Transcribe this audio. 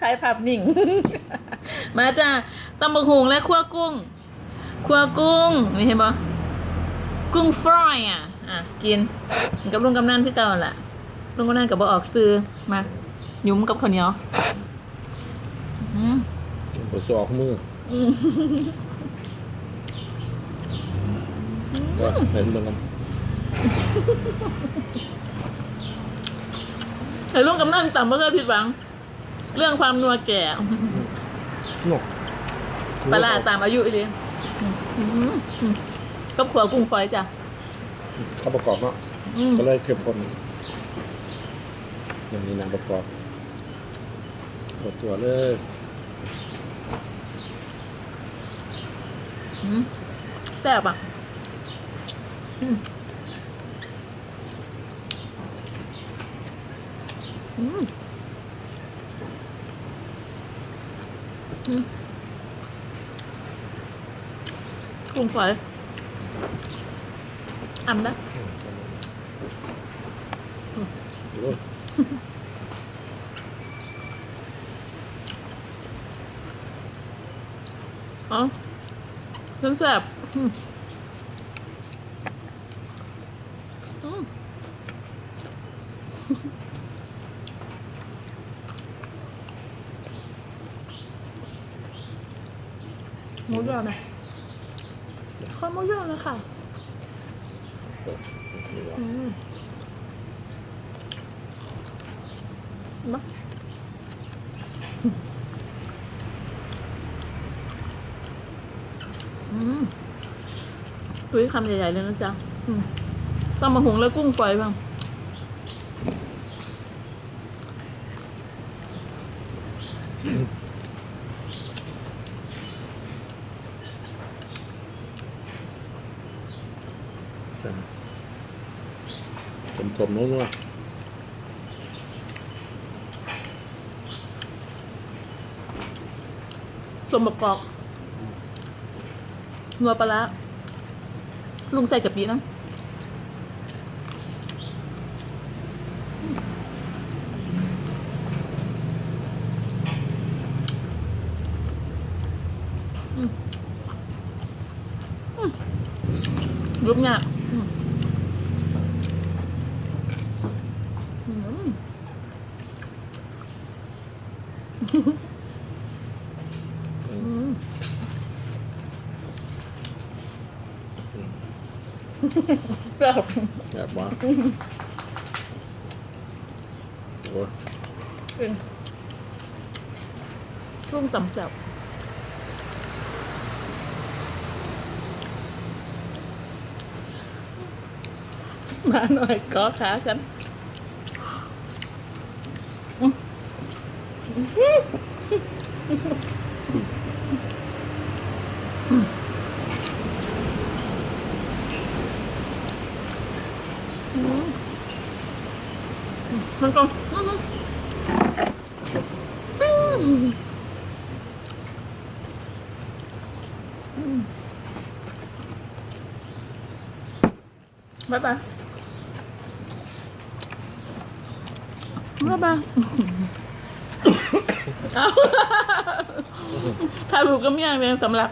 ถ่ายภาพนิ่ง มาจ้าตำบักหุงและคั่วกุ้งคั่วกุ้งนี่เห็นปะกุ้งฟรอยอะ อะ กิน กับลุงกำนันที่เก่าแหละลุงกำนันกับบ่ออกซื้อมาหยุ้มกับข้าวเหนียวอืมปวดสอกมืออืมก็เห็นเหมือนกันไอ้ลุงกำนันต่ำไม่เคยผิดหวัง เรื่องความนัวแก่นกปลาร้าตามอายุอีเลยอืมอืมกับขัวกุ้งฝอยจ้ะเข้าประกอบเนาะอืมก็เลยเข้มข้นอย่างนี้น้ำประกอบหมดตัวเลยอืมแซ่บอะอืมอืมอืม กุ้งฝอยอ่ำนะโอ้ยอ๋อน้ำแซ่บอืม หมูยอนะข้าวหมูยอนะค่ะนี่วะอืมมาอืมคุยคำใหญ่ๆเลยนะจ๊ะอืมต้องมาหุงแล้วกุ้งฝอยบ้างผม สมๆนัวสมบักกอกนัวปลาร้าลุงใส่กะปินะอืมอืมยุบยากอืมอืม ๆอื อื ม ม แซ่บแบบว่าโอ้ยเองช่วงต่ำแซ่บมาหน่อยก็ขาฉันอืม อืมมันก็อื ถ้ารู้ก็ไม่อยากเรียนสำหรับ